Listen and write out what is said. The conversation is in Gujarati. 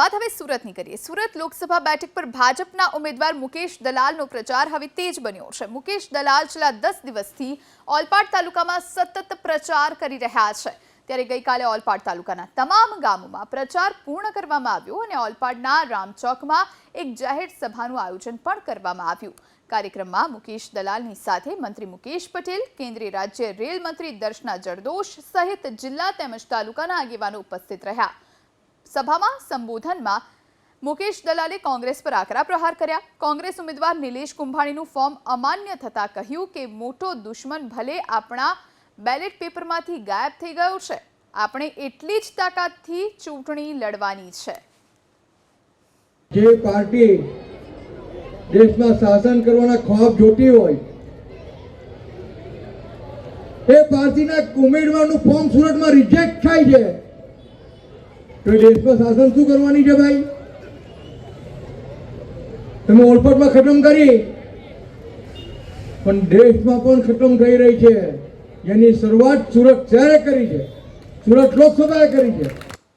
વાત હવે સુરતની કરીએ. સુરત લોકસભા બેઠક પર ભાજપના ઉમેદવાર મુકેશ દલાલનો પ્રચાર હવે તેજ બન્યો છે. મુકેશ દલાલ છેલ્લા દસ દિવસથી ઓલપાડ તાલુકામાં સતત પ્રચાર કરી રહ્યા છે. ત્યારે ગઈકાલે ઓલપાડ તાલુકાના તમામ ગામોમાં પ્રચાર પૂર્ણ કરવામાં આવ્યો અને ઓલપાડના રામચોકમાં એક જાહેર સભાનું આયોજન પણ કરવામાં આવ્યું. કાર્યક્રમમાં મુકેશ દલાલની સાથે મંત્રી મુકેશ પટેલ, કેન્દ્રીય રાજ્ય રેલ મંત્રી દર્શના જરદોશ સહિત જિલ્લા તેમજ તાલુકાના આગેવાનો ઉપસ્થિત રહ્યા. સભામાં સંબોધનમાં મુકેશ દલાલે કોંગ્રેસ પર આકરા પ્રહાર કર્યા. કોંગ્રેસ ઉમેદવાર નિલેશ કુંભાણીનું ફોર્મ અમાન્ય થતાં કહ્યું કે મોટો દુશ્મન ભલે આપણા બેલેટ પેપરમાંથી ગાયબ થઈ ગયો છે. આપણે એટલી જ તાકાતથી ચૂંટણી લડવાની છે. જે પાર્ટી દેશમાં શાસન કરવાના ખ્વાબ જોતી હોય, એ પાર્ટીના ઉમેદવારનું ફોર્મ સુરતમાં રિજેક્ટ થાય છે. તો દેશમાં શાસન શું કરવાની છે ભાઈ? તમે ઓલપટમાં ખતમ કરી. પણ દેશમાં પણ ખતમ થઈ રહી છે. એની શરૂઆત સુરત શહેરે કરી છે. સુરત લોકસભાએ કરી છે.